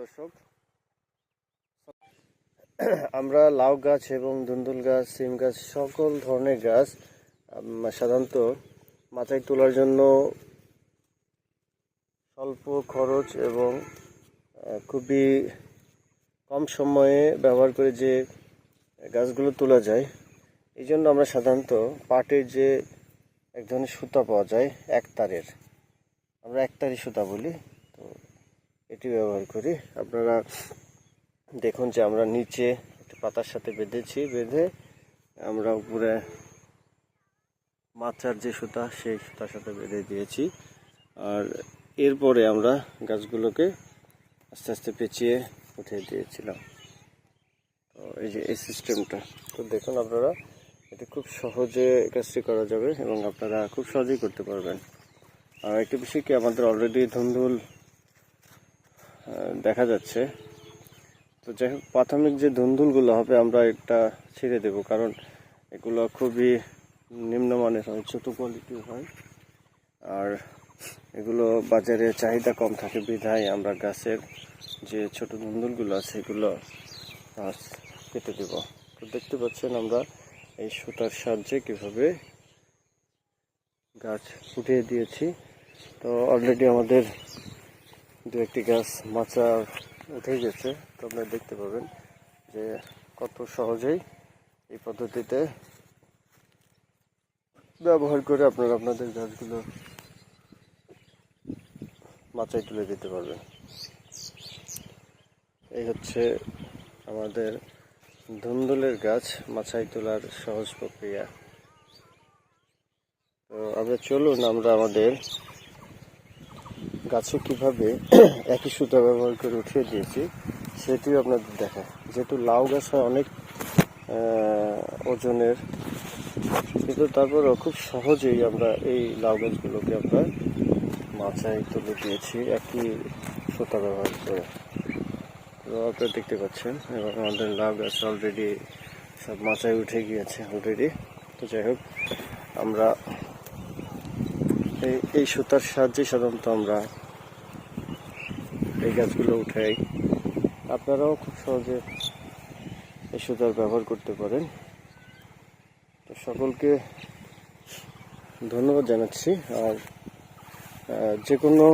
দর্শক। আমরা লাউ গাছ এবং ধুন্দুল গাছ, সিম গাছ, সকল ধরনের গাছ সাধারণত মাথায় তোলার জন্য স্বল্প খরচ এবং খুবই কম সময়ে ব্যবহার করে যে গাছগুলো তোলা যায়, এই জন্য আমরা সাধারণত পাটের যে এক ধরনের সুতা পাওয়া যায়, এক তারের। আমরা একতারি সুতা বলি। এটি ব্যবহার করি। আপনারা দেখুন যে আমরা নিচে একটি পাতার সাথে বেঁধেছি, বেঁধে আমরা উপরে মাচার যে সুতা, সেই সুতার সাথে বেঁধে দিয়েছি। আর এরপরে আমরা গাছগুলোকে আস্তে আস্তে পেঁচিয়ে উঠিয়ে দিয়েছিলাম। তো এই যে এই সিস্টেমটা, তো দেখুন আপনারা, এটি খুব সহজে কাজটি করা যাবে এবং আপনারা খুব সহজেই করতে পারবেন। আর একটি বিষয় কি, আমাদের অলরেডি ধুন্দুল দেখা যাচ্ছে। তো যাই হোক, প্রাথমিক যে ধুন্দুলগুলো হবে, আমরা এটা ছেড়ে দেব, কারণ এগুলো খুবই নিম্নমানের হয়, ছোটো কোয়ালিটির হয়। আর এগুলো বাজারে চাহিদা কম থাকে, বিধায় আমরা গাছের যে ছোট ধুন্দুলগুলো আছে এগুলো কেটে দেব। তো দেখতে পাচ্ছেন আমরা এই সুতার সাহায্যে কীভাবে গাছ উঠিয়ে দিয়েছি। তো অলরেডি আমাদের দু একটি গাছ মাচা উঠে গেছে, তো আপনারা দেখতে পাবেন যে কত সহজেই এই পদ্ধতিতে ব্যবহার করে আপনারা আপনাদের গাছগুলো মাচায় তুলে দিতে পারবেন। এই হচ্ছে আমাদের ধুন্দুলের গাছ মাছাই তোলার সহজ প্রক্রিয়া। তো আমরা চলুন, আমরা আমাদের গাছে কীভাবে একই সুতা ব্যবহার করে উঠিয়ে দিয়েছি, সেটিও আপনাদের দেখা যেহেতু লাউ গাছ হয় অনেক ওজনের, কিন্তু তারপরেও খুব সহজেই আমরা এই লাউ গাছগুলোকে আমরা মাচায় তুলে দিয়েছি একই সুতা ব্যবহার করে। তো আপনারা দেখতে পাচ্ছেন, এবং আমাদের লাউ গাছ অলরেডি সব মাচায় উঠে গিয়েছে অলরেডি তো যাই হোক, আমরা এই সুতার সাহায্যে সাধারণত আমরা এই গাছগুলো উঠাই। আপনারাও খুব সহজে এই সুতার ব্যবহার করতে পারেন। তো সকলকে ধন্যবাদ জানাচ্ছি। আর যে কোনো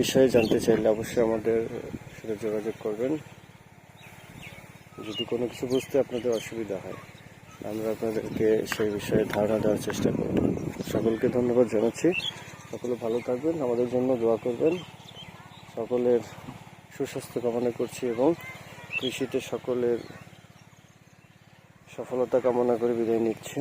বিষয়ে জানতে চাইলে অবশ্যই আমাদের সাথে যোগাযোগ করবেন। যদি কোনো কিছু বুঝতে আপনাদের অসুবিধা হয়, আমরা আপনাদেরকে সেই বিষয়ে ধারণা দেওয়ার চেষ্টা করব। সকলকে ধন্যবাদ জানাচ্ছি। সকলে ভালো থাকবেন, আমাদের জন্য দোয়া করবেন। সকলের সুস্বাস্থ্য কামনা করছি এবং কৃষিতে সকলের সফলতা কামনা করে বিদায় নিচ্ছি।